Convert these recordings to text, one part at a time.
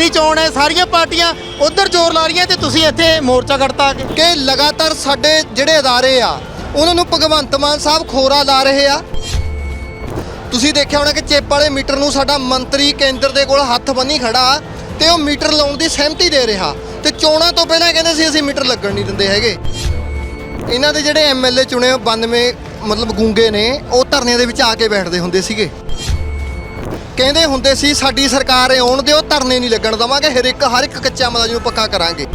ਜਿਮਨੀ ਚੋਣ ਹੈ, ਸਾਰੀਆਂ ਪਾਰਟੀਆਂ ਉਧਰ ਜ਼ੋਰ ਲਾ ਰਹੀਆਂ ਤੇ ਤੁਸੀਂ ਇੱਥੇ ਮੋਰਚਾ ਕੱਢਤਾ ਕਿ ਲਗਾਤਾਰ ਸਾਡੇ ਜਿਹੜੇ ਅਦਾਰੇ ਆ, ਉਹਨਾਂ ਨੂੰ ਭਗਵੰਤ ਮਾਨ ਸਾਹਿਬ ਖੋਰਾ ਲਾ ਰਹੇ ਆ। ਤੁਸੀਂ ਦੇਖਿਆ ਹੋਣਾ ਕਿ ਚਿੱਪ ਵਾਲੇ ਮੀਟਰ ਨੂੰ ਸਾਡਾ ਮੰਤਰੀ ਕੇਂਦਰ ਦੇ ਕੋਲ ਹੱਥ ਬੰਨੀ ਖੜਾ ਤੇ ਉਹ ਮੀਟਰ ਲਾਉਣ ਦੀ ਸਹਿਮਤੀ ਦੇ ਰਿਹਾ। ਤੇ ਚੋਣਾਂ ਤੋਂ ਪਹਿਲਾਂ ਕਹਿੰਦੇ ਸੀ, ਅਸੀਂ ਮੀਟਰ ਲੱਗਣ ਨਹੀਂ ਦਿੰਦੇ ਹੈਗੇ। ਇਹਨਾਂ ਦੇ ਜਿਹੜੇ ਐਮਐਲਏ ਚੁਣੇ, ਉਹ 92 ਮਤਲਬ ਗੂੰਗੇ ਨੇ, ਉਹ ਧਰਨਿਆਂ ਦੇ ਵਿੱਚ ਆ ਕੇ ਬੈਠਦੇ ਹੁੰਦੇ ਸੀਗੇ। ਕਹਿੰਦੇ ਹੁੰਦੇ ਸੀ, ਸਾਡੀ ਸਰਕਾਰ ਆਉਣ ਦਿਓ, ਧਰਨੇ ਨਹੀਂ ਲੱਗਣ ਦਵਾਂਗੇ, ਹਰ ਇੱਕ ਹਰ ਇੱਕ ਕੱਚਾ ਮਲਾਜ ਨੂੰ ਪੱਕਾ ਕਰਾਂਗੇ।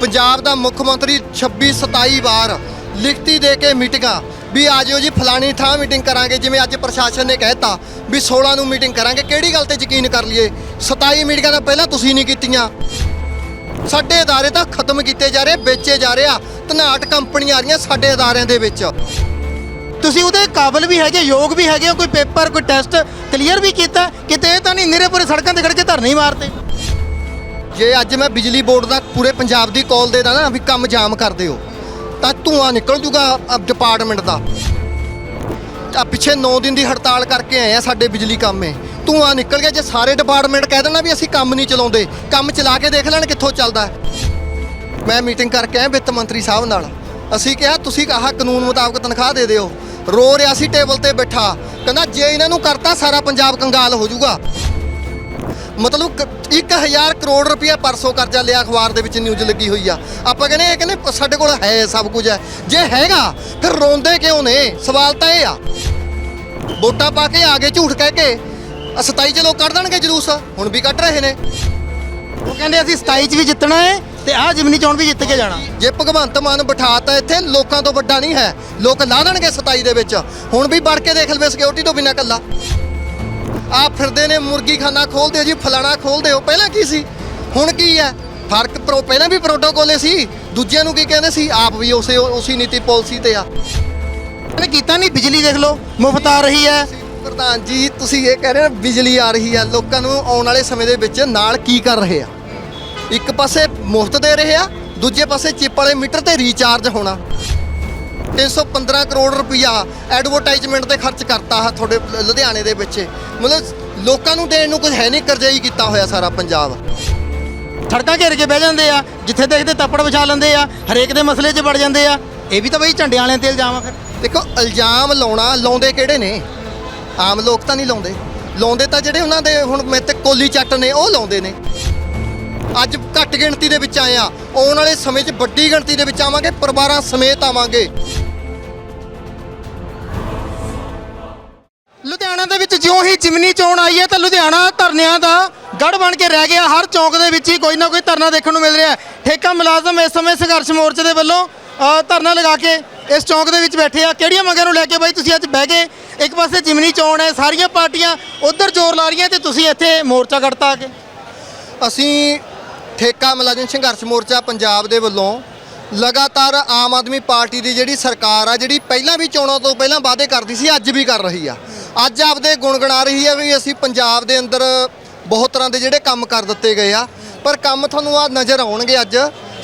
ਪੰਜਾਬ ਦਾ ਮੁੱਖ ਮੰਤਰੀ 26 27 ਵਾਰ ਲਿਖਤੀ ਦੇ ਕੇ ਮੀਟਿੰਗਾਂ, ਵੀ ਆ ਜਿਓ ਜੀ, ਫਲਾਣੀ ਥਾਂ ਮੀਟਿੰਗ ਕਰਾਂਗੇ, ਜਿਵੇਂ ਅੱਜ ਪ੍ਰਸ਼ਾਸਨ ਨੇ ਕਹਿਤਾ ਵੀ 16 ਨੂੰ ਮੀਟਿੰਗ ਕਰਾਂਗੇ। ਕਿਹੜੀ ਗੱਲ ਤੇ ਯਕੀਨ ਕਰ ਲਈਏ? 27 ਮੀਟਿੰਗਾਂ ਤਾਂ ਪਹਿਲਾਂ ਤੁਸੀਂ ਨਹੀਂ ਕੀਤੀਆਂ। ਸਾਡੇ ਅਦਾਰੇ ਤਾਂ ਖਤਮ ਕੀਤੇ ਜਾ ਰਹੇ, ਵੇਚੇ ਜਾ ਰਹੇ ਆ, ਧਨਾਟ ਕੰਪਨੀਆਂ ਆ ਰਹੀਆਂ ਸਾਡੇ ਅਦਾਰਿਆਂ ਦੇ ਵਿੱਚ। ਤੁਸੀਂ ਉਹਦੇ ਕਾਬਿਲ ਵੀ ਹੈਗੇ ਯੋਗ ਵੀ ਹੈਗੇ ਹੋ, ਕੋਈ ਪੇਪਰ ਕੋਈ ਟੈਸਟ ਕਲੀਅਰ ਵੀ ਕੀਤਾ ਕਿਤੇ ਇਹ ਤਾਂ ਨਹੀਂ ਨਿਰੇ ਪੂਰੇ ਸੜਕਾਂ ਤੇ ਖੜ ਕੇ ਧਰਨੇ ਹੀ ਮਾਰਦੇ ਜੇ ਅੱਜ ਮੈਂ ਬਿਜਲੀ ਬੋਰਡ ਦਾ ਪੂਰੇ ਪੰਜਾਬ ਦੀ ਕਾਲ ਦੇ ਦਾਂ ਨਾ ਵੀ ਕੰਮ ਜਾਮ ਕਰ ਦਿਓ ਤਾਂ ਧੂਆਂ ਨਿਕਲ ਜੂਗਾ ਡਿਪਾਰਟਮੈਂਟ ਦਾ। ਆ ਪਿੱਛੇ 9 ਦਿਨ ਦੀ ਹੜਤਾਲ ਕਰਕੇ ਆਏ ਆ ਸਾਡੇ ਬਿਜਲੀ ਕੰਮੇ ਧੂਆਂ ਨਿਕਲ ਗਿਆ ਜੇ ਸਾਰੇ ਡਿਪਾਰਟਮੈਂਟ ਕਹਿ ਦੇਣਾ ਵੀ ਅਸੀਂ ਕੰਮ ਨਹੀਂ ਚਲਾਉਂਦੇ ਕੰਮ ਚਲਾ ਕੇ ਦੇਖ ਲੈਣ ਕਿੱਥੋਂ ਚੱਲਦਾ। ਮੈਂ ਮੀਟਿੰਗ ਕਰਕੇ ਆਇਆ ਵਿੱਤ ਮੰਤਰੀ ਸਾਹਿਬ ਨਾਲ। ਅਸੀਂ ਕਿਹਾ ਤੁਸੀਂ ਆਹ ਕਾਨੂੰਨ ਮੁਤਾਬਕ ਤਨਖਾਹ ਦੇ ਦਿਓ। ਰੋ ਰਿਹਾ ਸੀ ਟੇਬਲ ਤੇ ਬੈਠਾ। ਕਹਿੰਦਾ, ਜੇ ਇਹਨਾਂ ਨੂੰ ਕਰਤਾ, ਸਾਰਾ ਪੰਜਾਬ ਕੰਗਾਲ ਹੋ ਜਾਊਗਾ। ਮਤਲਬ ਇੱਕ 1000 ਕਰੋੜ ਰੁਪਇਆ ਪਰਸੋਂ ਕਰਜ਼ਾ ਲਿਆ ਅਖਬਾਰ ਦੇ ਵਿੱਚ ਨਿਊਜ਼ ਲੱਗੀ ਹੋਈ ਆ। ਆਪਾਂ ਕਹਿੰਦੇ, ਇਹ ਕਹਿੰਦੇ ਸਾਡੇ ਕੋਲ ਹੈ ਸਭ ਕੁਝ ਹੈ। ਜੇ ਹੈਗਾ, ਫਿਰ ਰੋਂਦੇ ਕਿਉਂ ਨੇ? ਸਵਾਲ ਤਾਂ ਇਹ ਆ। ਵੋਟਾਂ ਪਾ ਕੇ ਆਗੇ ਝੂਠ ਕਹਿ ਕੇ। ਆਹ 27 ਚ ਲੋਕ ਕੱਢ ਦੇਣਗੇ ਜਲੂਸ। ਹੁਣ ਵੀ ਕੱਢ ਰਹੇ ਨੇ। ਉਹ ਕਹਿੰਦੇ, ਅਸੀਂ 27 ਚ ਵੀ ਜਿੱਤਣਾ ਹੈ। ਤੇ ਆਹ ਜਿਮਨੀ ਚੋਣ ਵੀ ਜਿੱਤ ਕੇ ਜਾਣਾ। ਜੇ ਭਗਵੰਤ ਮਾਨ ਬਿਠਾਤਾ ਇੱਥੇ ਲੋਕਾਂ ਤੋਂ ਵੱਡਾ ਨਹੀਂ ਹੈ। ਲੋਕ ਲਾ ਦੇਣਗੇ 27 ਦੇ ਵਿੱਚ। ਹੁਣ ਵੀ ਵੜ ਕੇ ਦੇਖ ਲਵੇ ਸਿਕਿਉਰਿਟੀ ਤੋਂ ਬਿਨਾਂ ਕੱਲਾ ਆ ਫਿਰਦੇ ਨੇ ਮੁਰਗੀ ਖਾਨਾ ਖੋਲਦੇ ਜੀ ਫਲਾਣਾ ਖੋਲਦੇ ਹੋ। ਪਹਿਲਾਂ ਕੀ ਸੀ? ਹੁਣ ਕੀ ਹੈ? ਫ਼ਰਕ ਪ੍ਰੋ ਪਹਿਲਾਂ ਵੀ ਪ੍ਰੋਟੋਕੋਲੇ ਸੀ। ਦੂਜਿਆਂ ਨੂੰ ਕੀ ਕਹਿੰਦੇ ਸੀ? ਆਪ ਵੀ ਉਸੇ ਉਸੇ ਨੀਤੀ ਪਾਲਿਸੀ ਤੇ ਆ। ਇਹਨੇ ਕੀਤਾ ਨਹੀਂ ਬਿਜਲੀ ਦੇਖ ਲਓ ਮੁਫਤ ਆ ਰਹੀ ਹੈ। ਪ੍ਰਧਾਨ ਜੀ ਤੁਸੀਂ ਇਹ ਕਹਿ ਰਹੇ ਹੋ ਬਿਜਲੀ ਆ ਰਹੀ ਆ ਲੋਕਾਂ ਨੂੰ ਆਉਣ ਵਾਲੇ ਸਮੇਂ ਦੇ ਵਿੱਚ ਨਾਲ ਕੀ ਕਰ ਰਹੇ ਆ? ਇੱਕ ਪਾਸੇ ਮੁਫਤ ਦੇ ਰਹੇ ਆ, ਦੂਜੇ ਪਾਸੇ ਚਿੱਪ ਵਾਲੇ ਮੀਟਰ ਤੇ ਰੀਚਾਰਜ ਹੋਣਾ। 315 ਕਰੋੜ ਰੁਪਇਆ ਐਡਵਰਟਾਈਜ਼ਮੈਂਟ ਤੇ ਖਰਚ ਕਰਤਾ ਆ ਤੁਹਾਡੇ ਲੁਧਿਆਣੇ ਦੇ ਵਿੱਚ। ਮਤਲਬ ਲੋਕਾਂ ਨੂੰ ਦੇਣ ਨੂੰ ਕੁਝ ਹੈ ਨਹੀਂ ਕਰਜ਼ਾਈ ਕੀਤਾ ਹੋਇਆ ਸਾਰਾ ਪੰਜਾਬ। ਸੜਕਾਂ ਘੇਰ ਕੇ ਬਹਿ ਜਾਂਦੇ ਆ, ਜਿੱਥੇ ਦੇਖਦੇ ਤੱਪੜ ਵਿਛਾ ਲੈਂਦੇ ਆ, ਹਰੇਕ ਦੇ ਮਸਲੇ 'ਚ ਵੜ ਜਾਂਦੇ ਆ। ਇਹ ਵੀ ਤਾਂ ਬਈ ਝੰਡੇ ਵਾਲਿਆਂ ਤੇ ਇਲਜ਼ਾਮ ਆ ਫਿਰ। ਦੇਖੋ, ਇਲਜ਼ਾਮ ਲਾਉਣਾ, ਲਾਉਂਦੇ ਕਿਹੜੇ ਨੇ? ਆਮ ਲੋਕ ਤਾਂ ਨਹੀਂ ਲਾਉਂਦੇ। ਲਾਉਂਦੇ ਤਾਂ ਜਿਹੜੇ ਉਹਨਾਂ ਦੇ ਹੁਣ ਮੇਰੇ ਤੇ ਕੋਲੀ ਚੱਟ ਨੇ, ਉਹ ਲਾਉਂਦੇ ਨੇ। ਅੱਜ ਘੱਟ ਗਿਣਤੀ ਦੇ ਵਿੱਚ ਆਏ ਆ। ਆਉਣ ਵਾਲੇ ਸਮੇਂ 'ਚ ਵੱਡੀ ਗਿਣਤੀ ਦੇ ਵਿੱਚ ਆਵਾਂਗੇ, ਪਰਿਵਾਰਾਂ ਸਮੇਤ ਆਵਾਂਗੇ। ਲੁਧਿਆਣਾ ਦੇ ਵਿੱਚ ਜਿਉਂ ਹੀ ਜਿਮਨੀ ਚੋਣ ਆਈ ਹੈ, ਤਾਂ ਲੁਧਿਆਣਾ ਧਰਨਿਆਂ ਦਾ ਗੜ ਬਣ ਕੇ ਰਹਿ ਗਿਆ। ਹਰ ਚੌਂਕ ਦੇ ਵਿੱਚ ਹੀ ਕੋਈ ਨਾ ਕੋਈ ਧਰਨਾ ਦੇਖਣ ਨੂੰ ਮਿਲ ਰਿਹਾ ਹੈ। ਠੇਕਾ ਮੁਲਾਜ਼ਮ ਇਸ ਸਮੇਂ ਸੰਘਰਸ਼ ਮੋਰਚੇ ਦੇ ਵੱਲੋਂ ਧਰਨਾ ਲਗਾ ਕੇ ਇਸ ਚੌਂਕ ਦੇ ਵਿੱਚ ਬੈਠੇ ਆ। ਕਿਹੜੀਆਂ ਮੰਗਾਂ ਨੂੰ ਲੈ ਕੇ ਬਾਈ ਤੁਸੀਂ ਅੱਜ ਬਹਿ ਗਏ? ਇੱਕ ਪਾਸੇ ਜਿਮਨੀ ਚੋਣ ਹੈ, ਸਾਰੀਆਂ ਪਾਰਟੀਆਂ ਉਧਰ ਜ਼ੋਰ ਲਾ ਰਹੀਆਂ ਤੇ ਤੁਸੀਂ ਇੱਥੇ ਮੋਰਚਾ ਕੱਢਤਾ ਕੇ। ਅਸੀਂ ਠੇਕਾ ਮੁਲਾਜ਼ਮ ਸੰਘਰਸ਼ ਮੋਰਚਾ ਪੰਜਾਬ ਦੇ ਵੱਲੋਂ ਲਗਾਤਾਰ ਆਮ ਆਦਮੀ ਪਾਰਟੀ ਦੀ ਜਿਹੜੀ ਸਰਕਾਰ ਆ, ਜਿਹੜੀ ਪਹਿਲਾਂ ਵੀ ਚੋਣਾਂ ਤੋਂ ਪਹਿਲਾਂ ਵਾਅਦੇ ਕਰਦੀ ਸੀ, ਅੱਜ ਵੀ ਕਰ ਰਹੀ ਆ। ਅੱਜ ਆਪਦੇ ਗੁਣਗੁਣਾ ਰਹੀ ਆ ਵੀ ਅਸੀਂ ਪੰਜਾਬ ਦੇ ਅੰਦਰ ਬਹੁਤ ਤਰ੍ਹਾਂ ਦੇ ਜਿਹੜੇ ਕੰਮ ਕਰ ਦਿੱਤੇ ਗਏ ਆ। ਪਰ ਕੰਮ ਤੁਹਾਨੂੰ ਆ ਨਜ਼ਰ ਆਉਣਗੇ ਅੱਜ।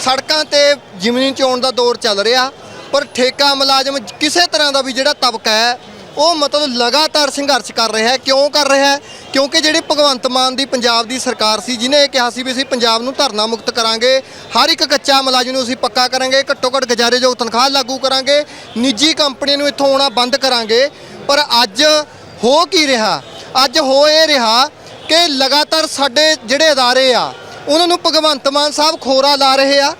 ਸੜਕਾਂ ਤੇ ਜਿਮਨੀ ਚੋਣ ਦਾ ਦੌਰ ਚੱਲ ਰਿਹਾ, ਪਰ ਠੇਕਾ ਮੁਲਾਜ਼ਮ ਕਿਸੇ ਤਰ੍ਹਾਂ ਦਾ ਵੀ ਜਿਹੜਾ ਤਬਕਾ ਹੈ ਉਹ ਮਤਲਬ ਲਗਾਤਾਰ ਸੰਘਰਸ਼ ਕਰ ਰਿਹਾ ਹੈ। ਕਿਉਂ ਕਰ ਰਿਹਾ ਹੈ? ਕਿਉਂਕਿ ਜਿਹੜੇ ਭਗਵੰਤ ਮਾਨ ਦੀ ਪੰਜਾਬ ਦੀ ਸਰਕਾਰ ਸੀ ਜਿਨੇ ਇਹ ਕਿਹਾ ਸੀ ਵੀ ਅਸੀਂ ਪੰਜਾਬ ਨੂੰ ਧਰਨਾ ਮੁਕਤ ਕਰਾਂਗੇ, ਹਰ ਇੱਕ ਕੱਚਾ ਮੁਲਾਜ਼ਮ ਨੂੰ ਅਸੀਂ ਪੱਕਾ ਕਰਾਂਗੇ ਘੱਟੋ ਘੱਟ ਗੁਜ਼ਾਰੇਯੋਗ ਤਨਖਾਹ ਲਾਗੂ ਕਰਾਂਗੇ, ਨਿੱਜੀ ਕੰਪਨੀਆਂ ਨੂੰ ਇੱਥੋਂ ਆਉਣਾ ਬੰਦ ਕਰਾਂਗੇ। ਪਰ ਅੱਜ ਹੋ ਕੀ ਰਿਹਾ? ਅੱਜ ਹੋ ਇਹ ਰਿਹਾ ਕਿ ਲਗਾਤਾਰ ਸਾਡੇ ਜਿਹੜੇ ਅਦਾਰੇ ਆ, ਉਹਨਾਂ ਨੂੰ ਭਗਵੰਤ ਮਾਨ ਸਾਹਿਬ ਖੋਰਾ ਲਾ ਰਹੇ ਆ।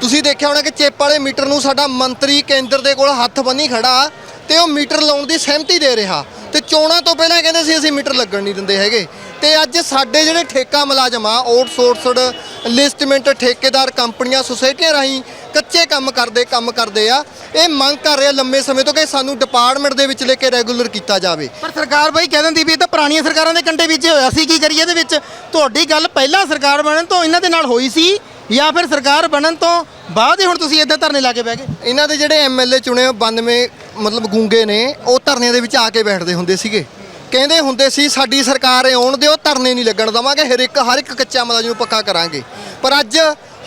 ਤੁਸੀਂ ਦੇਖਿਆ ਹੋਣਾ ਕਿ ਚੇਪ ਵਾਲੇ ਮੀਟਰ ਨੂੰ ਸਾਡਾ ਮੰਤਰੀ ਕੇਂਦਰ ਦੇ ਕੋਲ ਹੱਥ ਬੰਨੀ ਖੜਾ। ਤੇ ਉਹ ਮੀਟਰ ਲਾਉਣ ਦੀ ਸਹਿਮਤੀ ਦੇ ਰਿਹਾ ਤੇ ਚੋਣਾਂ ਤੋਂ ਪਹਿਲਾਂ ਕਹਿੰਦੇ ਸੀ ਅਸੀਂ ਮੀਟਰ ਲੱਗਣ ਨਹੀਂ ਦਿੰਦੇ ਹੈਗੇ। ਤੇ ਅੱਜ ਸਾਡੇ ਜਿਹੜੇ ਠੇਕਾ ਮੁਲਾਜ਼ਮ ਆ ਆਊਟਸੋਰਸਡ ਲਿਸਟਮੈਂਟ ਠੇਕੇਦਾਰ ਕੰਪਨੀਆਂ, ਸੁਸਾਇਟੀਆਂ ਰਾਹੀਂ ਕੱਚੇ ਕੰਮ ਕਰਦੇ ਕੰਮ ਕਰਦੇ ਆ। ਇਹ ਮੰਗ ਕਰ ਰਿਹਾ ਲੰਮੇ ਸਮੇਂ ਤੋਂ ਕਿ ਸਾਨੂੰ ਡਿਪਾਰਟਮੈਂਟ ਦੇ ਵਿੱਚ ਲੈ ਕੇ ਰੈਗੂਲਰ ਕੀਤਾ ਜਾਵੇ। ਪਰ ਸਰਕਾਰ ਬਾਈ ਕਹਿ ਦਿੰਦੀ ਵੀ ਇਹ ਤਾਂ ਪੁਰਾਣੀਆਂ ਸਰਕਾਰਾਂ ਦੇ ਕੰਡੇ ਵਿੱਚ ਹੋਇਆ ਸੀ, ਕੀ ਕਰੀਏ ਇਹਦੇ ਵਿੱਚ? ਤੁਹਾਡੀ ਗੱਲ ਪਹਿਲਾਂ ਸਰਕਾਰ ਬਣਨ ਤੋਂ ਇਹਨਾਂ ਦੇ ਨਾਲ ਹੋਈ ਸੀ। ਜਾਂ ਫਿਰ ਸਰਕਾਰ ਬਣਨ ਤੋਂ ਬਾਅਦ ਹੀ ਹੁਣ ਤੁਸੀਂ ਇੱਦਾਂ ਧਰਨੇ ਲਾ ਕੇ ਬਹਿ ਗਏ? ਇਹਨਾਂ ਦੇ ਜਿਹੜੇ ਐਮਐਲਏ ਚੁਣੇ ਉਹ 92 ਮਤਲਬ ਗੂੰਗੇ ਨੇ, ਉਹ ਧਰਨਿਆਂ ਦੇ ਵਿੱਚ ਆ ਕੇ ਬੈਠਦੇ ਹੁੰਦੇ ਸੀਗੇ। ਕਹਿੰਦੇ ਹੁੰਦੇ ਸੀ, ਸਾਡੀ ਸਰਕਾਰ ਆਉਣ ਦਿਓ, ਧਰਨੇ ਨਹੀਂ ਲੱਗਣ ਦਵਾਂਗੇ, ਹਰ ਇੱਕ ਹਰ ਇੱਕ ਕੱਚਾ ਮੁਲਾਜ਼ਮ ਨੂੰ ਪੱਕਾ ਕਰਾਂਗੇ। ਪਰ ਅੱਜ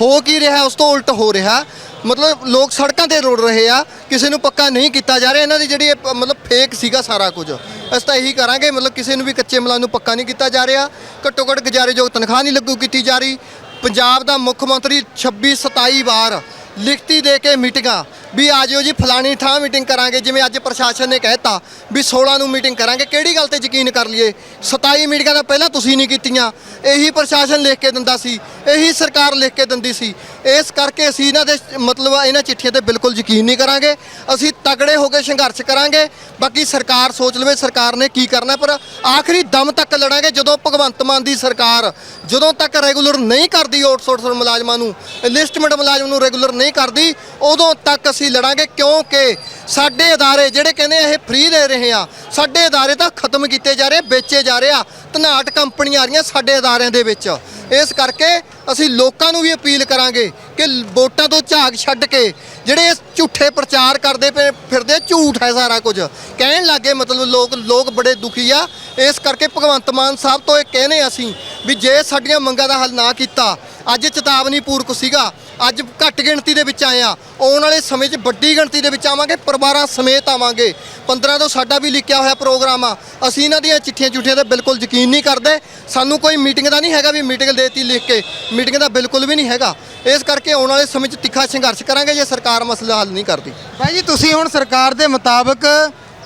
ਹੋ ਕੀ ਰਿਹਾ, ਉਸ ਤੋਂ ਉਲਟ ਹੋ ਰਿਹਾ। ਮਤਲਬ ਲੋਕ ਸੜਕਾਂ ਤੇ ਰੁੜ ਰਹੇ ਆ, ਕਿਸੇ ਨੂੰ ਪੱਕਾ ਨਹੀਂ ਕੀਤਾ ਜਾ ਰਿਹਾ। ਇਹਨਾਂ ਦੀ ਜਿਹੜੀ ਇਹ ਪ- ਮਤਲਬ ਫੇਕ ਸੀਗਾ ਸਾਰਾ ਕੁਝ। ਅਸੀਂ ਤਾਂ ਇਹੀ ਕਰਾਂਗੇ, ਮਤਲਬ ਕਿਸੇ ਨੂੰ ਵੀ ਕੱਚੇ ਮਲਾਂ ਨੂੰ ਪੱਕਾ ਨਹੀਂ ਕੀਤਾ ਜਾ ਰਿਹਾ। ਘੱਟੋ ਘੱਟ ਗੁਜ਼ਾਰੇਯੋਗ ਤਨਖਾਹ ਨਹੀਂ ਲੱਗੂ ਕੀਤੀ ਜਾ ਰਹੀ। ਪੰਜਾਬ ਦਾ ਮੁੱਖ ਮੰਤਰੀ 26 27 ਵਾਰ ਲਿਖਤੀ ਦੇ ਕੇ ਮੀਟਿੰਗਾਂ ਵੀ ਆ ਜਿਓ ਜੀ, ਫਲਾਣੀ ਥਾਂ ਮੀਟਿੰਗ ਕਰਾਂਗੇ, ਜਿਵੇਂ ਅੱਜ ਪ੍ਰਸ਼ਾਸਨ ਨੇ ਕਹਿਤਾ ਵੀ 16 ਨੂੰ ਮੀਟਿੰਗ ਕਰਾਂਗੇ। ਕਿਹੜੀ ਗੱਲ ਤੇ ਯਕੀਨ ਕਰ ਲਈਏ? 27 ਮੀਟਿੰਗਾਂ ਤਾਂ ਪਹਿਲਾਂ ਤੁਸੀਂ ਨਹੀਂ ਕੀਤੀਆਂ। ਇਹੀ ਪ੍ਰਸ਼ਾਸਨ ਲਿਖ ਕੇ ਦਿੰਦਾ ਸੀ, ਇਹੀ ਸਰਕਾਰ ਲਿਖ ਕੇ ਦਿੰਦੀ ਸੀ। ਇਸ ਕਰਕੇ ਅਸੀਂ ਇਹਨਾਂ ਦੇ ਮਤਲਬ ਇਹਨਾਂ ਚਿੱਠੀਆਂ ਤੇ ਬਿਲਕੁਲ ਯਕੀਨ ਨਹੀਂ ਕਰਾਂਗੇ। ਅਸੀਂ ਤਗੜੇ ਹੋ ਕੇ ਸੰਘਰਸ਼ ਕਰਾਂਗੇ। ਬਾਕੀ ਸਰਕਾਰ ਸੋਚ ਲਵੇ ਸਰਕਾਰ ਨੇ ਕੀ ਕਰਨਾ, ਪਰ ਆਖਰੀ ਦਮ ਤੱਕ ਲੜਾਂਗੇ। ਜਦੋਂ ਭਗਵੰਤ ਮਾਨ ਦੀ ਸਰਕਾਰ ਜਦੋਂ ਤੱਕ ਰੈਗੂਲਰ ਨਹੀਂ ਕਰਦੀ ਆਊਟਸੋਰਸ ਮੁਲਾਜ਼ਮਾਂ ਨੂੰ ਲਿਸਟਮੈਂਟ ਮੁਲਾਜ਼ਮ ਨੂੰ ਰੈਗੂਲਰ ਨਹੀਂ ਕਰਦੀ, ਉਦੋਂ ਤੱਕ ਅਸੀਂ ਲੜਾਂਗੇ। ਕਿਉਂਕਿ ਸਾਡੇ ਅਦਾਰੇ ਜਿਹੜੇ ਕਹਿੰਦੇ ਇਹ ਫ੍ਰੀ ਦੇ ਰਹੇ ਆ, ਸਾਡੇ ਅਦਾਰੇ ਤਾਂ ਖਤਮ ਕੀਤੇ ਜਾ ਰਹੇ, ਵੇਚੇ ਜਾ ਰਹੇ ਆ। ਧਨਾਟ ਕੰਪਨੀਆਂ ਆ ਰਹੀਆਂ ਸਾਡੇ ਅਦਾਰਿਆਂ ਦੇ ਵਿੱਚ। ਇਸ ਕਰਕੇ ਅਸੀਂ ਲੋਕਾਂ ਨੂੰ ਵੀ ਅਪੀਲ ਕਰਾਂਗੇ ਕਿ ਵੋਟਾਂ ਤੋਂ ਝਾਕ ਛੱਡ ਕੇ ਜਿਹੜੇ ਝੂਠੇ ਪ੍ਰਚਾਰ ਕਰਦੇ ਪਏ ਫਿਰਦੇ, ਝੂਠ ਹੈ ਸਾਰਾ ਕੁਝ। ਕਹਿਣ ਲੱਗੇ ਮਤਲਬ ਲੋਕ ਲੋਕ ਬੜੇ ਦੁਖੀ ਆ। ਇਸ ਕਰਕੇ ਭਗਵੰਤ ਮਾਨ ਸਾਹਿਬ ਤੋਂ ਇਹ ਕਹਿੰਦੇ ਅਸੀਂ ਵੀ ਜੇ ਸਾਡੀਆਂ ਮੰਗਾਂ ਦਾ ਹੱਲ ਨਾ ਕੀਤਾ ਅੱਜ ਚੇਤਾਵਨੀ ਪੂਰਕ ਸੀਗਾ। ਅੱਜ ਘੱਟ ਗਿਣਤੀ ਦੇ ਵਿੱਚ ਆਏ ਆ। ਆਉਣ ਵਾਲੇ ਸਮੇਂ 'ਚ ਵੱਡੀ ਗਿਣਤੀ ਦੇ ਵਿੱਚ ਆਵਾਂਗੇ, ਪਰਿਵਾਰਾਂ ਸਮੇਤ ਆਵਾਂਗੇ। 15 ਤੋਂ ਸਾਡਾ ਵੀ ਲਿਖਿਆ ਹੋਇਆ ਪ੍ਰੋਗਰਾਮ ਆ। ਅਸੀਂ ਇਹਨਾਂ ਦੀਆਂ ਚਿੱਠੀਆਂ ਚੁੱਠੀਆਂ ਤੇ ਬਿਲਕੁਲ ਯਕੀਨ ਨਹੀਂ ਕਰਦੇ। ਸਾਨੂੰ ਕੋਈ ਮੀਟਿੰਗ ਦਾ ਨਹੀਂ ਹੈਗਾ ਵੀ ਮੀਟਿੰਗ ਦੇਤੀ ਲਿਖ ਕੇ। ਮੀਟਿੰਗ ਦਾ ਬਿਲਕੁਲ ਵੀ ਨਹੀਂ ਹੈਗਾ। ਇਸ ਕਰਕੇ ਆਉਣ ਵਾਲੇ ਸਮੇਂ 'ਚ ਤਿੱਖਾ ਸੰਘਰਸ਼ ਕਰਾਂਗੇ ਜੇ ਸਰਕਾਰ ਮਸਲਾ ਹੱਲ ਨਹੀਂ ਕਰਦੀ। ਭਾਈ ਜੀ, ਤੁਸੀਂ ਹੁਣ ਸਰਕਾਰ ਦੇ ਮੁਤਾਬਕ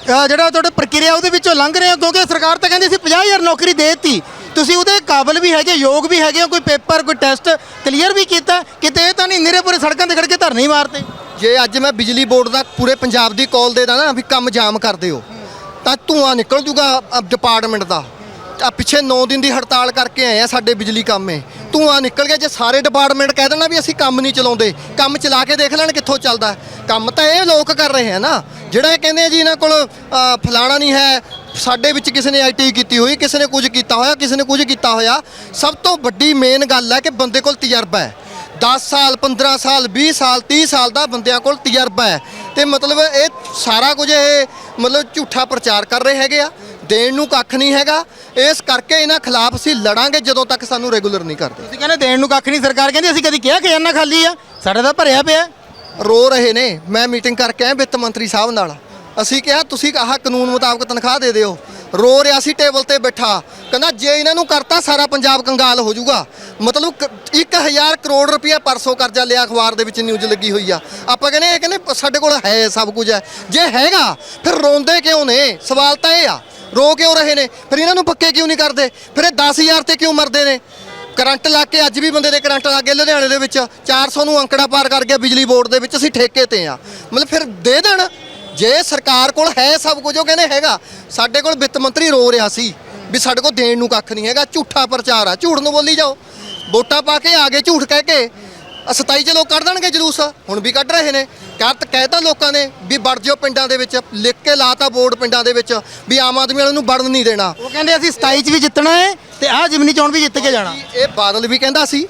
ਜਿਹੜਾ ਤੁਹਾਡੇ ਪ੍ਰਕਿਰਿਆ ਉਹਦੇ ਵਿੱਚੋਂ ਲੰਘ ਰਹੇ ਹੋ, ਕਿਉਂਕਿ ਸਰਕਾਰ ਤਾਂ ਕਹਿੰਦੀ ਸੀ 50000 ਨੌਕਰੀ ਦੇਤੀ। ਤੁਸੀਂ ਉਹਦੇ ਕਾਬਲ ਵੀ ਹੈਗੇ ਯੋਗ ਵੀ ਹੈਗੇ ਹੋ ਕੋਈ ਪੇਪਰ ਕੋਈ ਟੈਸਟ ਕਲੀਅਰ ਵੀ ਕੀਤਾ ਕਿਤੇ ਇਹ ਤਾਂ ਨਹੀਂ ਨਿਰੇ ਪੂਰੇ ਸੜਕਾਂ ਤੇ ਖੜ ਕੇ ਧਰਨੇ ਹੀ ਮਾਰਤੇ। ਜੇ ਅੱਜ ਮੈਂ ਬਿਜਲੀ ਬੋਰਡ ਦਾ ਪੂਰੇ ਪੰਜਾਬ ਦੀ ਕਾਲ ਦੇ ਦਾਂ ਨਾ ਵੀ ਕੰਮ ਜਾਮ ਕਰ ਦਿਓ ਤਾਂ ਧੂਆਂ ਨਿਕਲ ਜੂਗਾ ਡਿਪਾਰਟਮੈਂਟ ਦਾ। ਆ ਪਿੱਛੇ 9 ਦਿਨ ਦੀ ਹੜਤਾਲ ਕਰਕੇ ਆਏ ਆ ਸਾਡੇ ਬਿਜਲੀ ਕੰਮੇ। ਧੂਆਂ ਨਿਕਲ ਗਿਆ ਜੇ ਸਾਰੇ ਡਿਪਾਰਟਮੈਂਟ ਕਹਿ ਦੇਣਾ ਵੀ ਅਸੀਂ ਕੰਮ ਨਹੀਂ ਚਲਾਉਂਦੇ ਕੰਮ ਚਲਾ ਕੇ ਦੇਖ ਲੈਣ ਕਿੱਥੋਂ ਚੱਲਦਾ। ਹੈ। ਕੰਮ ਤਾਂ ਇਹ ਲੋਕ ਕਰ ਰਹੇ ਆ ਨਾ ਜਿਹੜਾ ਇਹ ਕਹਿੰਦੇ ਆ ਜੀ ਇਹਨਾਂ ਕੋਲ ਅ, ਫਲਾਣਾ ਨਹੀਂ ਹੈ ਸਾਡੇ ਵਿੱਚ ਕਿਸੇ ਨੇ ਆਈਟੀ ਕੀਤੀ ਹੋਈ ਕਿਸੇ ਨੇ ਕੁਝ ਕੀਤਾ ਹੋਇਆ ਕਿਸੇ ਨੇ ਕੁਝ ਕੀਤਾ ਹੋਇਆ। ਸਭ ਤੋਂ ਵੱਡੀ ਮੇਨ ਗੱਲ ਹੈ ਕਿ ਬੰਦੇ ਕੋਲ ਤਜਰਬਾ ਹੈ। 10 ਸਾਲ 15 ਸਾਲ 20 ਸਾਲ 30 ਸਾਲ ਦਾ ਬੰਦਿਆਂ ਕੋਲ ਤਜਰਬਾ ਹੈ। ਤੇ ਮਤਲਬ ਇਹ ਸਾਰਾ ਕੁਝ ਇਹ ਮਤਲਬ ਝੂਠਾ ਪ੍ਰਚਾਰ ਕਰ ਰਹੇ ਹੈਗੇ ਆ। ਦੇਣ ਨੂੰ ਕੱਖ ਨਹੀਂ ਹੈਗਾ। ਇਸ ਕਰਕੇ ਇਹਨਾਂ ਖਿਲਾਫ ਅਸੀਂ ਲੜਾਂਗੇ ਜਦੋਂ ਤੱਕ ਸਾਨੂੰ ਰੈਗੂਲਰ ਨਹੀਂ ਕਰਦੇ। ਤੁਸੀਂ ਕਹਿੰਦੇ ਦੇਣ ਨੂੰ ਕੱਖ ਨਹੀਂ ਸਰਕਾਰ ਕਹਿੰਦੀ ਅਸੀਂ ਕਦੀ ਕਿਹਾ ਖਜ਼ਾਨਾ ਖਾਲੀ ਆ? ਸਾਡਾ ਤਾਂ ਭਰਿਆ ਪਿਆ ਰੋ ਰਹੇ ਨੇ। ਮੈਂ ਮੀਟਿੰਗ ਕਰਕੇ ਆਇਆ ਵਿੱਤ ਮੰਤਰੀ ਸਾਹਿਬ ਨਾਲ। ਅਸੀਂ ਕਿਹਾ, ਤੁਸੀਂ ਆਹ ਕਾਨੂੰਨ ਮੁਤਾਬਕ ਤਨਖਾਹ ਦੇ ਦਿਓ। ਰੋ ਰਿਹਾ ਸੀ ਟੇਬਲ ਤੇ ਬੈਠਾ। ਕਹਿੰਦਾ, ਜੇ ਇਹਨਾਂ ਨੂੰ ਕਰਤਾ, ਸਾਰਾ ਪੰਜਾਬ ਕੰਗਾਲ ਹੋ ਜਾਊਗਾ। ਮਤਲਬ ਇੱਕ 1000 ਕਰੋੜ ਰੁਪਇਆ ਪਰਸੋਂ ਕਰਜ਼ਾ ਲਿਆ ਅਖਬਾਰ ਦੇ ਵਿੱਚ ਨਿਊਜ਼ ਲੱਗੀ ਹੋਈ ਆ। ਆਪਾਂ ਕਹਿੰਦੇ, ਇਹ ਕਹਿੰਦੇ, ਸਾਡੇ ਕੋਲ ਹੈ ਸਭ ਕੁਝ ਹੈ। ਜੇ ਹੈਗਾ, ਫਿਰ ਰੋਂਦੇ ਕਿਉਂ ਨੇ? ਸਵਾਲ ਤਾਂ ਇਹ ਆ। ਰੋ ਕਿਉਂ ਰਹੇ ਨੇ? ਫਿਰ ਇਹਨਾਂ ਨੂੰ ਪੱਕੇ ਕਿਉਂ ਨਹੀਂ ਕਰਦੇ? ਫਿਰ ਇਹ 10000 ਤੇ ਕਿਉਂ ਮਰਦੇ ਨੇ? ਕਰੰਟ ਲਾ ਕੇ ਅੱਜ ਵੀ ਬੰਦੇ ਦੇ ਕਰੰਟ ਲੱਗ ਗਏ ਲੁਧਿਆਣੇ ਦੇ ਵਿੱਚ। 400 ਨੂੰ ਅੰਕੜਾ ਪਾਰ ਕਰ ਗਿਆ ਬਿਜਲੀ ਬੋਰਡ ਦੇ ਵਿੱਚ। ਅਸੀਂ ਠੇਕੇ ਤੇ ਆ। ਮਤਲਬ ਫਿਰ ਦੇ ਦੇਣ। ਜੇ ਸਰਕਾਰ ਕੋਲ ਹੈ ਸਭ ਕੁਝ ਉਹ ਕਹਿੰਦੇ ਹੈਗਾ। ਸਾਡੇ ਕੋਲ ਵਿੱਤ ਮੰਤਰੀ ਰੋ ਰਿਹਾ ਸੀ ਵੀ ਸਾਡੇ ਕੋਲ ਦੇਣ ਨੂੰ ਕੱਖ ਨਹੀਂ ਹੈਗਾ ਝੂਠਾ ਪ੍ਰਚਾਰ ਆ ਝੂਠ ਨੂੰ ਬੋਲੀ ਜਾਓ। ਵੋਟਾਂ ਪਾ ਕੇ ਆ ਗਏ ਝੂਠ ਕਹਿ ਕੇ ਅ 27 ਚ ਲੋਕ ਕੱਢ ਦੇਣਗੇ ਜਲੂਸ ਹੁਣ ਵੀ ਕੱਢ ਰਹੇ ਨੇ। ਕਹਿ ਕਹਿਤਾ ਲੋਕਾਂ ਨੇ ਵੀ ਵੜ ਜਿਓ ਪਿੰਡਾਂ ਦੇ ਵਿੱਚ ਲਿਖ ਕੇ ਲਾਤਾ ਬੋਰਡ ਪਿੰਡਾਂ ਦੇ ਵਿੱਚ ਵੀ ਆਮ ਆਦਮੀ ਵਾਲਿਆਂ ਨੂੰ ਵੜਨ ਨਹੀਂ ਦੇਣਾ। ਉਹ ਕਹਿੰਦੇ ਅਸੀਂ 27 ਚ ਵੀ ਜਿੱਤਣਾ ਹੈ ਤੇ ਆਹ ਜਿਮਨੀ ਚੋਣ ਵੀ ਜਿੱਤ ਕੇ ਜਾਣਾ। ਇਹ ਬਾਦਲ ਵੀ ਕਹਿੰਦਾ ਸੀ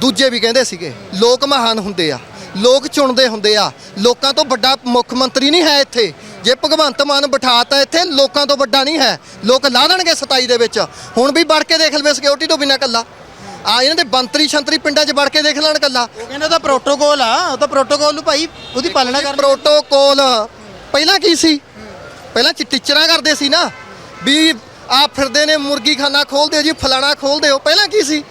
ਦੂਜੇ ਵੀ ਕਹਿੰਦੇ ਸੀਗੇ ਲੋਕ ਮਹਾਨ ਹੁੰਦੇ ਆ। ਲੋਕ ਚੁਣਦੇ ਹੁੰਦੇ ਆ। ਲੋਕਾਂ ਤੋਂ ਵੱਡਾ ਮੁੱਖ ਮੰਤਰੀ ਨਹੀਂ ਹੈ ਇੱਥੇ। ਜੇ ਭਗਵੰਤ ਮਾਨ ਬਿਠਾਤਾ ਇੱਥੇ ਲੋਕਾਂ ਤੋਂ ਵੱਡਾ ਨਹੀਂ ਹੈ। ਲੋਕ ਲਾ ਦੇਣਗੇ 27 ਦੇ ਵਿੱਚ। ਹੁਣ ਵੀ ਵੜ ਕੇ ਦੇਖ ਲਵੇ ਸਿਕਿਉਰਿਟੀ ਤੋਂ ਬਿਨਾਂ ਕੱਲਾ ਆ ਇਹਨਾਂ ਦੇ ਬੰਤਰੀ ਸ਼ੰਤਰੀ ਪਿੰਡਾਂ 'ਚ ਵੜ ਕੇ ਦੇਖ ਲੈਣ ਕੱਲਾ ਉਹ ਕਹਿੰਦੇ ਉਹਦਾ ਪ੍ਰੋਟੋਕੋਲ ਆ। ਉਹ ਤਾਂ ਪ੍ਰੋਟੋਕੋਲ ਨੂੰ ਭਾਈ ਉਹਦੀ ਪਾਲਣਾ ਕਰਨੀ। ਪ੍ਰੋਟੋਕੋਲ ਪਹਿਲਾਂ ਕੀ ਸੀ? ਪਹਿਲਾਂ ਟੀਚਰਾਂ ਕਰਦੇ ਸੀ ਨਾ। ਵੀ ਆ ਫਿਰਦੇ ਨੇ ਮੁਰਗੀ ਖਾਨਾ ਖੋਲਦੇ ਹੋ ਜੀ ਫਲਾਣਾ ਖੋਲਦੇ ਹੋ ਪਹਿਲਾਂ ਕੀ ਸੀ?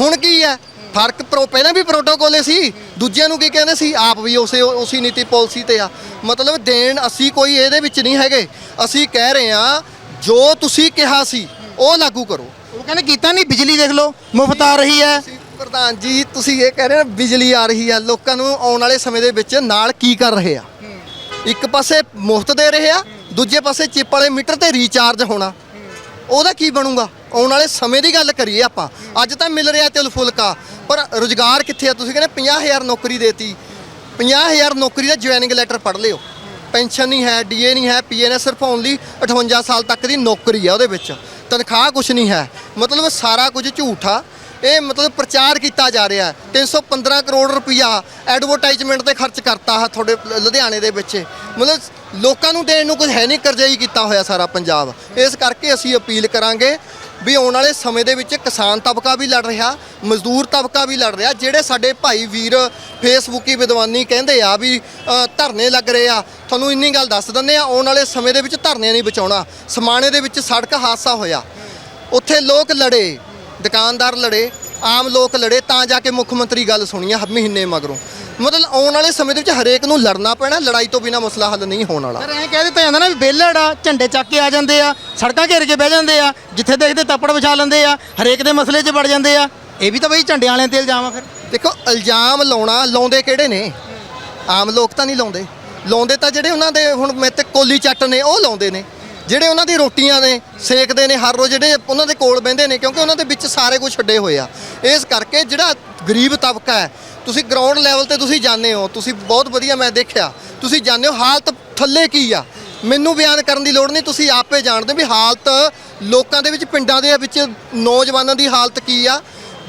ਹੁਣ ਕੀ ਹੈ? ਫ਼ਰਕ ਪ੍ਰੋ ਪਹਿਲਾਂ ਵੀ ਪ੍ਰੋਟੋਕੋਲੇ ਸੀ ਦੂਜਿਆਂ ਨੂੰ ਕੀ ਕਹਿੰਦੇ ਸੀ ਆਪ ਵੀ ਉਸੇ ਉਸੇ ਨੀਤੀ ਪਾਲਿਸੀ ਤੇ ਆ। ਮਤਲਬ ਦੇਣ ਅਸੀਂ ਕੋਈ ਇਹਦੇ ਵਿੱਚ ਨਹੀਂ ਹੈਗੇ। ਅਸੀਂ ਕਹਿ ਰਹੇ ਆ ਜੋ ਤੁਸੀਂ ਕਿਹਾ ਸੀ ਉਹ ਲਾਗੂ ਕਰੋ। ਉਹ ਕਹਿੰਦੇ ਕੀਤਾ ਨਹੀਂ ਬਿਜਲੀ ਦੇਖ ਲਓ ਮੁਫਤ ਆ ਰਹੀ ਹੈ। ਪ੍ਰਧਾਨ ਜੀ ਤੁਸੀਂ ਇਹ ਕਹਿ ਰਹੇ ਹੋ ਬਿਜਲੀ ਆ ਰਹੀ ਆ ਲੋਕਾਂ ਨੂੰ ਆਉਣ ਵਾਲੇ ਸਮੇਂ ਦੇ ਵਿੱਚ ਨਾਲ ਕੀ ਕਰ ਰਹੇ ਆ? ਇੱਕ ਪਾਸੇ ਮੁਫਤ ਦੇ ਰਹੇ ਆ ਦੂਜੇ ਪਾਸੇ ਚਿੱਪ ਵਾਲੇ ਮੀਟਰ ਤੇ ਰੀਚਾਰਜ ਹੋਣਾ। ਉਹਦਾ ਕੀ ਬਣੂਗਾ? ਆਉਣ ਵਾਲੇ ਸਮੇਂ ਦੀ ਗੱਲ ਕਰੀਏ ਆਪਾਂ, ਅੱਜ ਤਾਂ ਮਿਲ ਰਿਹਾ ਤਿਲ ਫੁਲਕਾ, ਪਰ ਰੋਜ਼ਗਾਰ ਕਿੱਥੇ ਆ? ਤੁਸੀਂ ਕਹਿੰਦੇ 50000 ਨੌਕਰੀ ਦੇਤੀ 50000 ਨੌਕਰੀ ਦਾ ਜੁਆਇਨਿੰਗ ਲੈਟਰ ਪੜ੍ਹ ਲਿਓ। ਪੈਨਸ਼ਨ ਨਹੀਂ ਹੈ ਡੀਏ ਨਹੀਂ ਹੈ ਪੀਏ ਨੇ ਸਿਰਫ ਓਨਲੀ 58 ਸਾਲ ਤੱਕ ਦੀ ਨੌਕਰੀ ਆ ਉਹਦੇ ਵਿੱਚ, ਤਨਖਾਹ ਕੁਝ ਨਹੀਂ ਹੈ। ਮਤਲਬ ਸਾਰਾ ਕੁਝ ਝੂਠਾ, ਇਹ ਮਤਲਬ ਪ੍ਰਚਾਰ ਕੀਤਾ ਜਾ ਰਿਹਾ ਹੈ। 315 ਕਰੋੜ ਰੁਪਇਆ ਐਡਵਰਟਾਈਜ਼ਮੈਂਟ ਤੇ ਖਰਚ ਕਰਤਾ ਹੈ ਤੁਹਾਡੇ ਲੁਧਿਆਣੇ ਦੇ ਵਿੱਚ। ਮਤਲਬ ਲੋਕਾਂ ਨੂੰ ਦੇਣ ਨੂੰ ਕੁਝ ਹੈ ਨਹੀਂ ਕਰਜ਼ਈ ਕੀਤਾ ਹੋਇਆ ਸਾਰਾ ਪੰਜਾਬ। ਇਸ ਕਰਕੇ ਅਸੀਂ ਅਪੀਲ ਕਰਾਂਗੇ ਵੀ ਆਉਣ ਵਾਲੇ ਸਮੇਂ ਦੇ ਵਿੱਚ ਕਿਸਾਨ ਤਬਕਾ ਵੀ ਲੜ ਰਿਹਾ, ਮਜ਼ਦੂਰ ਤਬਕਾ ਵੀ ਲੜ ਰਿਹਾ, ਜਿਹੜੇ ਸਾਡੇ ਭਾਈ ਵੀਰ ਫੇਸਬੁੱਕੀ ਵਿਦਵਾਨੀ ਕਹਿੰਦੇ ਆ ਵੀ ਧਰਨੇ ਲੱਗ ਰਹੇ ਆ। ਤੁਹਾਨੂੰ ਇੰਨੀ ਗੱਲ ਦੱਸ ਦਿੰਦੇ ਆ, ਆਉਣ ਵਾਲੇ ਸਮੇਂ ਦੇ ਵਿੱਚ ਧਰਨੇ ਨਹੀਂ ਬਚਾਉਣਾ। ਸਮਾਣੇ ਦੇ ਵਿੱਚ ਸੜਕ ਹਾਦਸਾ ਹੋਇਆ। ਉੱਥੇ ਲੋਕ ਲੜੇ, ਦੁਕਾਨਦਾਰ ਲੜੇ ਆਮ ਲੋਕ ਲੜੇ ਤਾਂ ਜਾ ਕੇ ਮੁੱਖ ਮੰਤਰੀ ਗੱਲ ਸੁਣੀ ਆ ਮਹੀਨੇ ਮਗਰੋਂ। ਮਤਲਬ ਆਉਣ ਵਾਲੇ ਸਮੇਂ ਦੇ ਵਿੱਚ ਹਰੇਕ ਨੂੰ ਲੜਨਾ ਪੈਣਾ ਲੜਾਈ ਤੋਂ ਬਿਨਾ ਮਸਲਾ ਹੱਲ ਨਹੀਂ ਹੋਣ ਵਾਲਾ। ਸਰ ਐਂ ਕਹਿ ਦਿੱਤਾ ਜਾਂਦਾ ਨਾ ਵੀ ਬੇਲੜ ਆ ਝੰਡੇ ਚੱਕ ਕੇ ਆ ਜਾਂਦੇ ਆ ਸੜਕਾਂ ਘੇਰ ਕੇ ਬਹਿ ਜਾਂਦੇ ਆ ਜਿੱਥੇ ਦੇਖਦੇ ਤੱਪੜ ਵਿਛਾ ਲੈਂਦੇ ਆ ਹਰੇਕ ਦੇ ਮਸਲੇ 'ਚ ਵੜ ਜਾਂਦੇ ਆ। ਇਹ ਵੀ ਤਾਂ ਬਈ ਝੰਡਿਆਂ ਵਾਲਿਆਂ ਤੇ ਇਲਜ਼ਾਮ ਆ ਫਿਰ। ਦੇਖੋ ਇਲਜ਼ਾਮ ਲਾਉਣਾ ਲਾਉਂਦੇ ਕਿਹੜੇ ਨੇ? ਆਮ ਲੋਕ ਤਾਂ ਨਹੀਂ ਲਾਉਂਦੇ। ਲਾਉਂਦੇ ਤਾਂ ਜਿਹੜੇ ਉਹਨਾਂ ਦੇ ਹੁਣ ਮੈਂ ਤੇ ਕੋਲੀ ਚੱਟ ਨੇ ਉਹ ਲਾਉਂਦੇ ਨੇ। ਜਿਹੜੇ ਉਹਨਾਂ ਦੀ ਰੋਟੀਆਂ ਨੇ, ਸੇਕਦੇ ਨੇ, ਹਰ ਰੋਜ਼ ਜਿਹੜੇ ਉਹਨਾਂ ਦੇ ਕੋਲ ਬਹਿੰਦੇ ਨੇ, ਕਿਉਂਕਿ ਉਹਨਾਂ ਦੇ ਵਿੱਚ ਸਾਰੇ ਕੁਝ ਛੱਡੇ ਹੋਏ ਆ। ਇਸ ਕਰਕੇ ਜਿਹੜਾ ਗਰੀਬ ਤਬਕਾ ਹੈ, ਤੁਸੀਂ ਗਰਾਊਂਡ ਲੈਵਲ ਤੇ ਤੁਸੀਂ ਜਾਣਦੇ ਹੋ, ਤੁਸੀਂ ਬਹੁਤ ਵਧੀਆ ਮੈਂ ਦੇਖਿਆ, ਤੁਸੀਂ ਜਾਣਦੇ ਹੋ, ਹਾਲਤ ਥੱਲੇ ਕੀ ਆ? ਮੈਨੂੰ ਬਿਆਨ ਕਰਨ ਦੀ ਲੋੜ ਨਹੀਂ, ਤੁਸੀਂ ਆਪੇ ਜਾਣਦੇ ਹੋ ਵੀ ਹਾਲਤ ਲੋਕਾਂ ਦੇ ਵਿੱਚ, ਪਿੰਡਾਂ ਦੇ ਵਿੱਚ, ਨੌਜਵਾਨਾਂ ਦੀ ਹਾਲਤ ਕੀ ਆ?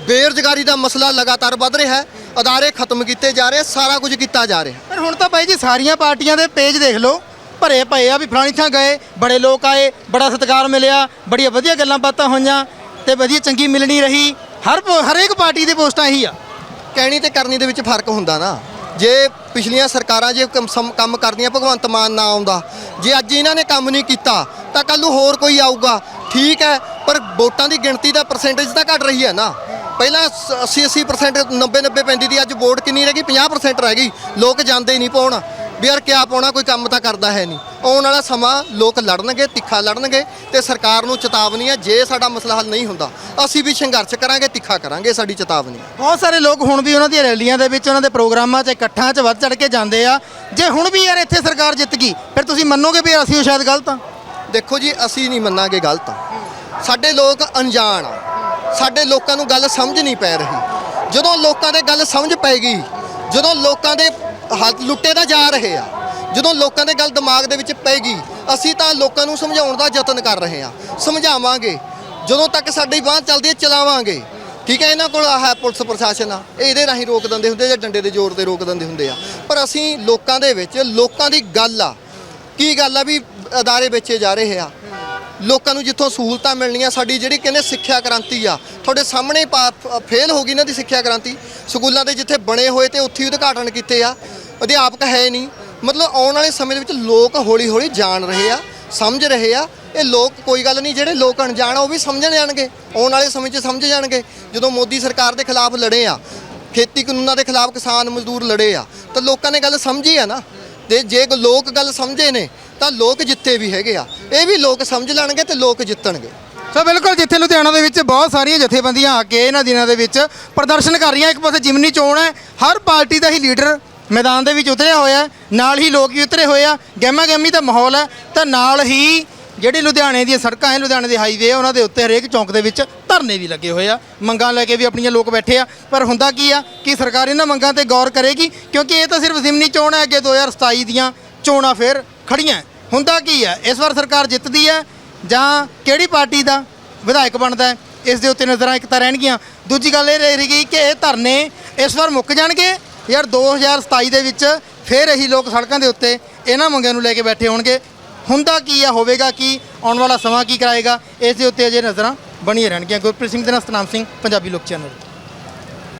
ਬੇਰੁਜ਼ਗਾਰੀ ਦਾ ਮਸਲਾ ਲਗਾਤਾਰ ਵੱਧ ਰਿਹਾ ਹੈ, ਅਦਾਰੇ ਖਤਮ ਕੀਤੇ ਜਾ ਰਹੇ ਸਾਰਾ ਕੁਝ ਕੀਤਾ ਜਾ ਰਿਹਾ। ਪਰ ਹੁਣ ਤਾਂ ਬਾਈ ਜੀ, ਸਾਰੀਆਂ ਪਾਰਟੀਆਂ ਦੇ ਪੇਜ ਦੇਖ ਲਓ ਭਰੇ ਪਏ ਆ ਵੀ ਫਲਾਣੀ ਥਾਂ ਗਏ, ਬੜੇ ਲੋਕ ਆਏ, ਬੜਾ ਸਤਿਕਾਰ ਮਿਲਿਆ, ਬੜੀਆਂ ਵਧੀਆ ਗੱਲਾਂ ਬਾਤਾਂ ਹੋਈਆਂ ਤੇ ਵਧੀਆ ਚੰਗੀ ਮਿਲਣੀ ਰਹੀ। ਹਰ ਪ- ਹਰੇਕ ਪਾਰਟੀ ਦੇ ਪੋਸਟਾਂ ਇਹੀ ਆ। ਕਹਿਣੀ ਤੇ ਕਰਨੀ ਦੇ ਵਿੱਚ ਫ਼ਰਕ ਹੁੰਦਾ ਨਾ। ਜੇ ਪਿਛਲੀਆਂ ਸਰਕਾਰਾਂ ਜੇ ਕੰਮ ਸਮ- ਕੰਮ ਕਰਦੀਆਂ, ਭਗਵੰਤ ਮਾਨ ਨਾ ਆਉਂਦਾ, ਜੇ ਅੱਜ ਇਹਨਾਂ ਨੇ ਕੰਮ ਨਹੀਂ ਕੀਤਾ, ਤਾਂ ਕੱਲ ਨੂੰ ਹੋਰ ਕੋਈ ਆਊਗਾ। ਠੀਕ ਹੈ, ਪਰ ਵੋਟਾਂ ਦੀ ਗਿਣਤੀ ਦਾ ਪਰਸੈਂਟੇਜ ਤਾਂ ਘਟ ਰਹੀ ਹੈ ਨਾ। ਪਹਿਲਾਂ 80 80% 90 90 ਪੈਂਦੀ ਦੀ ਅੱਜ ਵੋਟ ਕਿੰਨੀ ਰਹਿ ਗਈ? 50% ਰਹਿ ਗਈ। ਲੋਕ ਜਾਂਦੇ ਹੀ ਨਹੀਂ ਪਾਉਣ। ਵੀ ਯਾਰ ਕਿਆ ਪਾਉਣਾ ਕੋਈ ਕੰਮ ਤਾਂ ਕਰਦਾ ਹੈ ਨਹੀਂ। ਆਉਣ ਵਾਲਾ ਸਮਾਂ ਲੋਕ ਲੜਨਗੇ ਤਿੱਖਾ ਲੜਨਗੇ ਤੇ ਸਰਕਾਰ ਨੂੰ ਚੇਤਾਵਨੀ ਹੈ ਜੇ ਸਾਡਾ ਮਸਲਾ ਹੱਲ ਨਹੀਂ ਹੁੰਦਾ ਅਸੀਂ ਵੀ ਸੰਘਰਸ਼ ਕਰਾਂਗੇ ਤਿੱਖਾ ਕਰਾਂਗੇ ਸਾਡੀ ਚੇਤਾਵਨੀ। ਬਹੁਤ ਸਾਰੇ ਲੋਕ ਹੁਣ ਵੀ ਉਹਨਾਂ ਦੀਆਂ ਰੈਲੀਆਂ ਦੇ ਵਿੱਚ ਉਹਨਾਂ ਦੇ ਪ੍ਰੋਗਰਾਮਾਂ 'ਚ ਇਕੱਠਾਂ 'ਚ ਵੱਧ ਚੜ ਕੇ ਜਾਂਦੇ ਆ। ਜੇ ਹੁਣ ਵੀ ਯਾਰ ਇੱਥੇ ਸਰਕਾਰ ਜਿੱਤ ਗਈ ਫਿਰ ਤੁਸੀਂ ਮੰਨੋਗੇ ਵੀ ਅਸੀਂ ਉਹ ਸ਼ਾਇਦ ਗਲਤ ਆ? ਦੇਖੋ ਜੀ ਅਸੀਂ ਨਹੀਂ ਮੰਨਾਂਗੇ ਗਲਤ। ਸਾਡੇ ਲੋਕ ਅਣਜਾਣ ਆ। ਸਾਡੇ ਲੋਕਾਂ ਨੂੰ ਗੱਲ ਸਮਝ ਨਹੀਂ ਪੈ ਰਹੀ। ਜਦੋਂ ਲੋਕਾਂ ਦੇ ਗੱਲ ਸਮਝ ਪੈਗੀ ਜਦੋਂ ਲੋਕਾਂ ਦੇ ਹੱਥ ਲੁੱਟੇ ਤਾਂ ਜਾ ਰਹੇ ਆ, ਜਦੋਂ ਲੋਕਾਂ ਦੇ ਗੱਲ ਦਿਮਾਗ ਦੇ ਵਿੱਚ ਪੈਗੀ, ਅਸੀਂ ਤਾਂ ਲੋਕਾਂ ਨੂੰ ਸਮਝਾਉਣ ਦਾ ਯਤਨ ਕਰ ਰਹੇ ਆ। ਸਮਝਾਵਾਂਗੇ, ਜਦੋਂ ਤੱਕ ਸਾਡੀ ਬਾਹ ਚੱਲਦੀ ਹੈ, ਚਲਾਵਾਂਗੇ। ਠੀਕ ਹੈ, ਇਹਨਾਂ ਕੋਲ ਆਹ ਪੁਲਿਸ ਪ੍ਰਸ਼ਾਸਨ ਆ ਇਹਦੇ ਰਾਹੀਂ ਰੋਕ ਦਿੰਦੇ ਹੁੰਦੇ ਜਾਂ ਡੰਡੇ ਦੇ ਜ਼ੋਰ ਤੇ ਰੋਕ ਦਿੰਦੇ ਹੁੰਦੇ ਆ। ਪਰ ਅਸੀਂ ਲੋਕਾਂ ਦੇ ਵਿੱਚ, ਲੋਕਾਂ ਦੀ ਗੱਲ ਆ, ਕੀ ਗੱਲ ਆ ਵੀ ਅਦਾਰੇ ਵੇਚੇ ਜਾ ਰਹੇ ਆ। ਲੋਕਾਂ ਨੂੰ ਜਿੱਥੋਂ ਸਹੂਲਤਾਂ ਮਿਲਣੀਆਂ, ਸਾਡੀ ਜਿਹੜੀ ਕਹਿੰਦੇ ਸਿੱਖਿਆ ਕ੍ਰਾਂਤੀ ਆ, ਤੁਹਾਡੇ ਸਾਹਮਣੇ ਫੇਲ ਹੋ ਗਈ ਇਹਨਾਂ ਦੀ ਸਿੱਖਿਆ ਕ੍ਰਾਂਤੀ। ਸਕੂਲਾਂ ਦੇ ਜਿੱਥੇ ਬਣੇ ਹੋਏ ਤੇ ਉੱਥੇ ਹੀ ਉਦਘਾਟਨ ਕੀਤੇ ਆ। ਅਧਿਆਪਕ ਹੈ ਨਹੀਂ। ਮਤਲਬ ਆਉਣ ਵਾਲੇ ਸਮੇਂ ਦੇ ਵਿੱਚ ਲੋਕ ਹੌਲੀ ਹੌਲੀ ਜਾਣ ਰਹੇ ਆ, ਸਮਝ ਰਹੇ ਆ। ਇਹ ਲੋਕ, ਕੋਈ ਗੱਲ ਨਹੀਂ, ਜਿਹੜੇ ਲੋਕ ਅਣਜਾਣ ਆ, ਉਹ ਵੀ ਸਮਝਣ ਜਾਣਗੇ। ਆਉਣ ਵਾਲੇ ਸਮੇਂ 'ਚ ਸਮਝ ਜਾਣਗੇ। ਜਦੋਂ ਮੋਦੀ ਸਰਕਾਰ ਦੇ ਖਿਲਾਫ ਲੜੇ ਆ, ਖੇਤੀ ਕਾਨੂੰਨਾਂ ਦੇ ਖਿਲਾਫ ਕਿਸਾਨ ਮਜ਼ਦੂਰ ਲੜੇ ਆ, ਤਾਂ ਲੋਕਾਂ ਨੇ ਗੱਲ ਸਮਝੀ ਆ ਨਾ। ਤੇ ਜੇ ਲੋਕ ਗੱਲ ਸਮਝੇ ਨੇ ਤਾਂ ਲੋਕ ਜਿੱਤੇ ਵੀ ਹੈਗੇ ਆ। ਇਹ ਵੀ ਲੋਕ ਸਮਝ ਲੈਣਗੇ ਤੇ ਲੋਕ ਜਿੱਤਣਗੇ। ਸੋ ਬਿਲਕੁਲ ਜਿੱਥੇ ਲੁਧਿਆਣਾ ਦੇ ਵਿੱਚ ਬਹੁਤ ਸਾਰੀਆਂ ਜਥੇਬੰਦੀਆਂ ਆ ਕੇ ਇਹਨਾਂ ਦਿਨਾਂ ਦੇ ਵਿੱਚ ਪ੍ਰਦਰਸ਼ਨ ਕਰ ਰਹੀਆਂ। ਇੱਕ ਪਾਸੇ ਜਿਮਨੀ ਚੋਣ ਹੈ, ਹਰ ਪਾਰਟੀ ਦਾ ਹੀ ਲੀਡਰ ਮੈਦਾਨ ਦੇ ਵਿੱਚ ਉਤਰਿਆ ਹੋਇਆ ਹੈ, ਨਾਲ ਹੀ ਲੋਕ ਵੀ ਉਤਰੇ ਹੋਏ ਆ। ਗਹਿਮਾ ਗਹਿਮੀ ਦਾ ਮਾਹੌਲ ਹੈ, ਤਾਂ ਨਾਲ ਹੀ ਜਿਹੜੀ ਲੁਧਿਆਣੇ ਦੀਆਂ ਸੜਕਾਂ ਹੈ, ਲੁਧਿਆਣੇ ਦੇ ਹਾਈਵੇ ਉਹਨਾਂ ਦੇ ਉੱਤੇ ਹਰੇਕ ਚੌਂਕ ਦੇ ਵਿੱਚ ਧਰਨੇ ਵੀ ਲੱਗੇ ਹੋਏ ਆ। ਮੰਗਾਂ ਲੈ ਕੇ ਵੀ ਆਪਣੀਆਂ ਲੋਕ ਬੈਠੇ ਆ। ਪਰ ਹੁੰਦਾ ਕੀ ਆ ਕਿ ਸਰਕਾਰ ਇਹਨਾਂ ਮੰਗਾਂ ਤੇ ਗੌਰ ਕਰੇਗੀ, ਕਿਉਂਕਿ ਇਹ ਤਾਂ ਸਿਰਫ ਜ਼ਿਮਨੀ ਚੋਣ ਹੈ, ਅੱਗੇ 2027 ਦੀਆਂ ਚੋਣਾਂ ਫੇਰ ਖੜੀਆਂ। ਹੁੰਦਾ ਕੀ ਹੈ? ਇਸ ਵਾਰ ਸਰਕਾਰ ਜਿੱਤਦੀ ਹੈ ਜਾਂ ਕਿਹੜੀ ਪਾਰਟੀ ਦਾ ਵਿਧਾਇਕ ਬਣਦਾ ਹੈ? ਇਸ ਦੇ ਉੱਤੇ ਨਜ਼ਰਾਂ ਇੱਕ ਤਾਂ ਰਹਿਣਗੀਆਂ। ਦੂਜੀ ਗੱਲ ਇਹ ਰਹੀ ਗਈ ਕਿ ਇਹ ਧਰਨੇ ਇਸ ਵਾਰ ਮੁੱਕ ਜਾਣਗੇ? ਯਾਰ 2027 ਦੇ ਵਿੱਚ ਫੇਰ ਇਹੀ ਲੋਕ ਸੜਕਾਂ ਦੇ ਉੱਤੇ ਇਹਨਾਂ ਮੰਗਾਂ ਨੂੰ ਲੈ ਕੇ ਬੈਠੇ ਹੋਣਗੇ। ਹੁੰਦਾ ਕੀ ਆ ਹੋਵੇਗਾ ਕੀ? ਆਉਣ ਵਾਲਾ ਸਮਾਂ ਕੀ ਕਰਾਏਗਾ? ਇਸ ਦੇ ਉੱਤੇ ਅਜੇ ਨਜ਼ਰਾਂ ਬਣੀਆਂ ਰਹਿਣਗੀਆਂ। ਗੁਰਪ੍ਰੀਤ ਸਿੰਘ ਦੇ ਨਾਲ ਸਤਨਾਮ ਸਿੰਘ, ਪੰਜਾਬੀ ਲੋਕ ਚੈਨਲ।